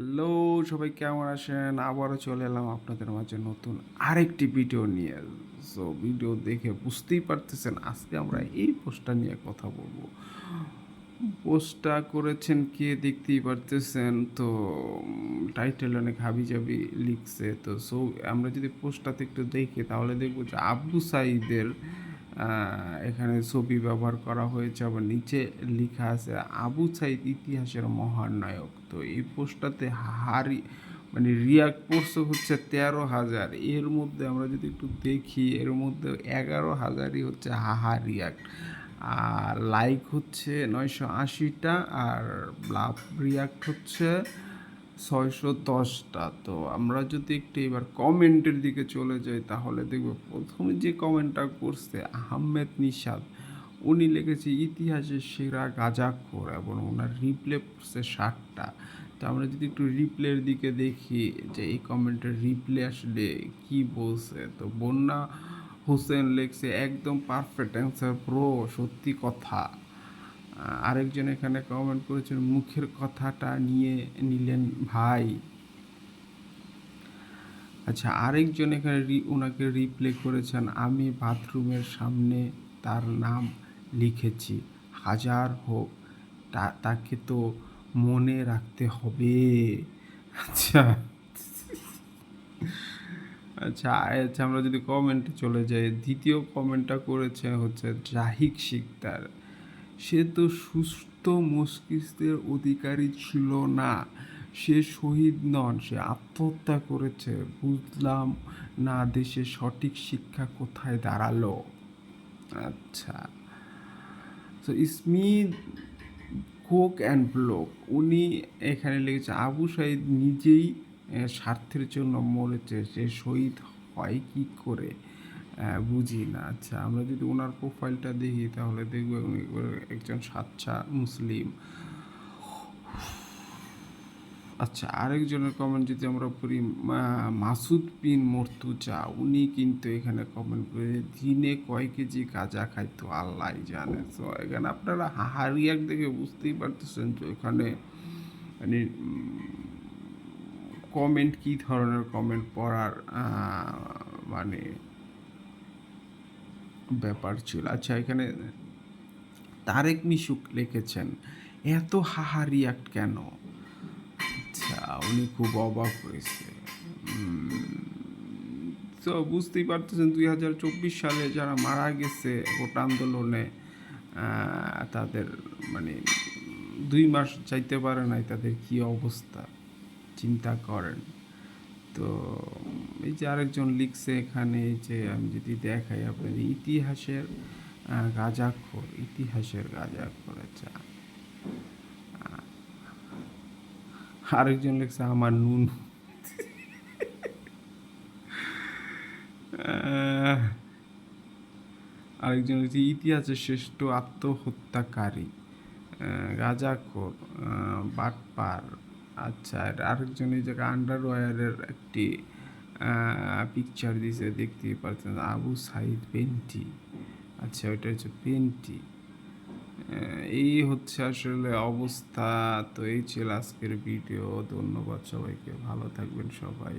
Hello, সবাই কেমন আছেন? আবারও চলে এলাম আপনাদের মাঝে নতুন আরেকটি ভিডিও নিয়ে। সো ভিডিও দেখে বুঝতেই পারতেছেন আজকে আমরা এই পোস্টটা নিয়ে কথা বলব। পোস্টটা করেছেন কে দেখতেই পারতেছেন? তো, টাইটেল অনেক হাবি জাবি লিখছে। তো সো আমরা যদি পোস্টটাতে একটু দেখি, তাহলে দেখব যে আব্দু সাইদের এখানে ছবি ব্যবহার করা হয়েছে আবার নিচে লেখা আছে, আবু সাইদ ইতিহাসের মহানায়ক তো এই পোস্টটাতে হারি মানে রিয়াক্ট করছে হচ্ছে তেরো হাজার। এর মধ্যে আমরা যদি একটু দেখি, এর মধ্যে এগারো হাজারই হচ্ছে হাহা রিয়াক্ট। আর লাইক হচ্ছে নয়শো আশিটা, আর লাভ রিয়াক্ট হচ্ছে ছয়শো দশটা। তো আমরা যদি একটু এবার কমেন্টের দিকে চলে যাই, তাহলে দেখব প্রথমে যে কমেন্টটা করছে আহমেদ নিশাদ, উনি লিখেছে ইতিহাসের সেরা গাজাখোর এবং ওনার রিপ্লে করছে ষাটটা। তো আমরা যদি একটু রিপ্লের দিকে দেখি যে এই কমেন্টের রিপ্লে আসলে কি বলছে, তো বন্যা হোসেন লিখছে, একদম পারফেক্ট অ্যান্সার প্রো সত্যি কথা। আরেকজন এখানে কমেন্ট করেছেন, মুখের কথাটা নিয়ে নিলেন ভাই। আচ্ছা আরেকজন এখানে রি- ওনাকে রিপ্লে করেছেন, আমি বাথরুমের সামনে তার নাম লিখেছি। হাজার হোক তাকে তো মনে রাখতে হবে। আচ্ছা। আচ্ছা আচ্ছা আমরা যদি কমেন্টে চলে যাই, দ্বিতীয় কমেন্টটা করেছে হচ্ছে জাহিক শিকদার। সে তো সুস্থ মস্তিষ্কের অধিকারী ছিল না। সে শহীদ নন, সে আত্মহত্যা করেছে। বুঝলাম না দেশে সঠিক শিক্ষা কোথায় দাঁড়াল। আচ্ছা। তো স্মিথ কোক অ্যান্ড ব্লক উনি এখানে লিখেছে, আবু সাইদ নিজেই স্বার্থের জন্য মরেছে। সে শহীদ হয় কি করে? বুঝি না। আচ্ছা আমরা যদি ওনার প্রোফাইলটা দেখি, তাহলে দেখব একজন সাচ্চা মুসলিম। আচ্ছা আরেকজনের কমেন্ট যদি আমরা পড়ি মাসুদ বিন মর্তুজা, উনি কিন্তু এখানে কমেন্ট করে, দিনে কয় কেজি গাঁজা খাইতো আল্লাহ জানে। তো এখানে আপনারা হাহারিয়াক দেখে বুঝতেই পারতেছেন যে এখানে মানে কমেন্ট কী ধরনের কমেন্ট পড়ার মানে ব্যাপার ছিল। আচ্ছা এখানে তারেক মিশুক লিখেছেন, এত হাহা রিয়াক্ট কেন? আচ্ছা উনি খুব অবাক হয়েছে। তো বুঝতেই পারতেছেন, দুই হাজার চব্বিশ সালে যারা মারা গেছে ভোট আন্দোলনে তাদের মানে দুই মাস চাইতে পারে নাই, তাদের কি অবস্থা? চিন্তা করেন। তো, এই যে আরেকজন লিখছে এখানে যে আমি যদি দেখাই আপনার ইতিহাসের গাঁজাখোর ইতিহাসের গাঁজাখোর আচ্ছা। আরেকজন লিখছে আমার নুন। আরেকজন লিখছে, ইতিহাসের শ্রেষ্ঠ আত্মহত্যাকারী গাঁজাখোর বাটপার। আচ্ছা আর আরেকজন এই জায়গায় আন্ডারওয়্যারের একটি পিকচার দিয়েছে দেখতে পাচ্ছেন আবু সাইদ পেন্টি। আচ্ছা ওইটা হচ্ছে পেন্টি। এই হচ্ছে আসলে অবস্থা। তো এই ছিল আজকের ভিডিও ধন্যবাদ সবাইকে। ভালো থাকবেন সবাই।